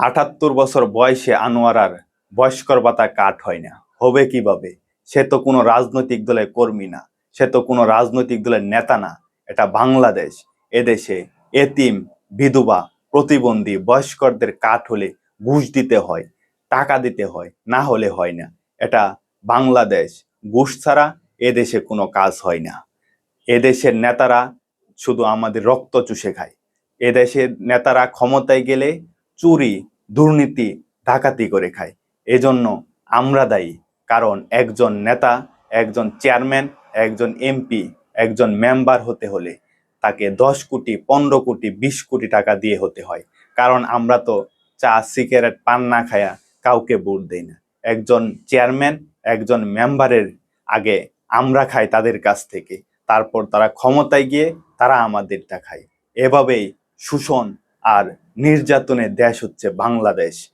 আটাত্তর বছর বয়সে আনোয়ারার বয়স্কর ভাতা কাট হয় না। হবে কীভাবে? সে তো কোনো রাজনৈতিক দলের কর্মী না। সে তো কোনো রাজনৈতিক দলের নেতা না। এটা বাংলাদেশ, এদেশে এতিম, বিধবা, প্রতিবন্ধী বয়স্করদের কাঠ হলে ঘুষ দিতে হয়, টাকা দিতে হয়, না হলে হয় না। এটা বাংলাদেশ, ঘুষ ছাড়া এদেশে কোনো কাজ হয় না। এদেশের নেতারা শুধু আমাদের রক্ত চুষে খায়। এদেশের নেতারা ক্ষমতায় গেলে চুরি, দুর্নীতি, ডাকাতি করে খায়। এজন্য আমরা দায়ী, কারণ একজন নেতা, একজন চেয়ারম্যান, একজন এমপি, একজন মেম্বার হতে হলে তাকে দশ কোটি, পনেরো কোটি, বিশ কোটি টাকা দিয়ে হতে হয়। কারণ আমরা তো চা, সিগারেট, পান না খায়া কাউকে ভোট দেই না। একজন চেয়ারম্যান, একজন মেম্বারের আগে আমরা খাই তাদের কাছ থেকে। তারপর তারা ক্ষমতায় গিয়ে তারা আমাদেরটা খায়। এভাবেই শোষণ আর নির্যাতনের দেশ হচ্ছে বাংলাদেশ।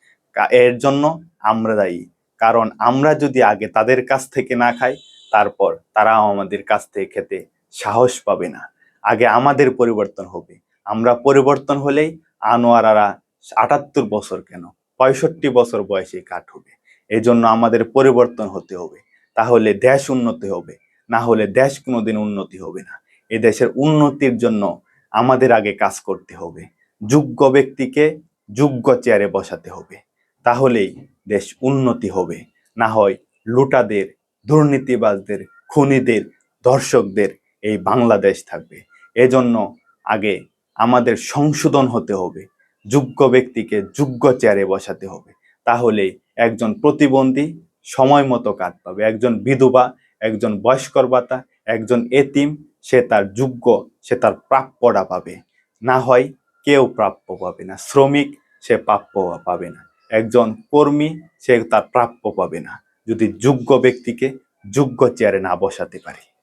এর জন্য আমরা দায়ী। কারণ আমরা যদি আগে তাদের কাছ থেকে না খাই, তারপর তারাও আমাদের কাছ থেকে খেতে সাহস পাবে না। আগে আমাদের পরিবর্তন হবে। আমরা পরিবর্তন হলেই আনোয়ারারা আটাত্তর বছর কেন? পঁয়ষট্টি বছর বয়সে কাঠ হবে। এই জন্য আমাদের পরিবর্তন হতে হবে। তাহলে দেশ উন্নতি হবে। না হলে দেশ কোনোদিন উন্নতি হবে না। এ দেশের উন্নতির জন্য আমাদের আগে কাজ করতে হবে। যোগ্য ব্যক্তিকে যোগ্য চেয়ারে বসাতে হবে। তাহলেই দেশ উন্নতি হবে। না হয় লুটাদের, দুর্নীতিবাজদের, খুনিদের দর্শকদের এই বাংলাদেশ থাকবে। এজন্য আগে আমাদের সংশোধন হতে হবে। যোগ্য ব্যক্তিকে যোগ্য চেয়ারে বসাতে হবে। তাহলে একজন প্রতিবন্ধী সময় মতো কাজ পাবে। একজন বিধবা, একজন বয়স্কর ভাতা, একজন এতিম, সে তার যোগ্য, সে তার প্রাপ্যটা পাবে। না হয় কেউ প্রাপ্য পাবে না। শ্রমিক সে প্রাপ্য পাবে না। একজন কর্মী সে তার প্রাপ্য পাবে না। যদি যোগ্য ব্যক্তিকে যোগ্য চেয়ারে না বসাতে পারি।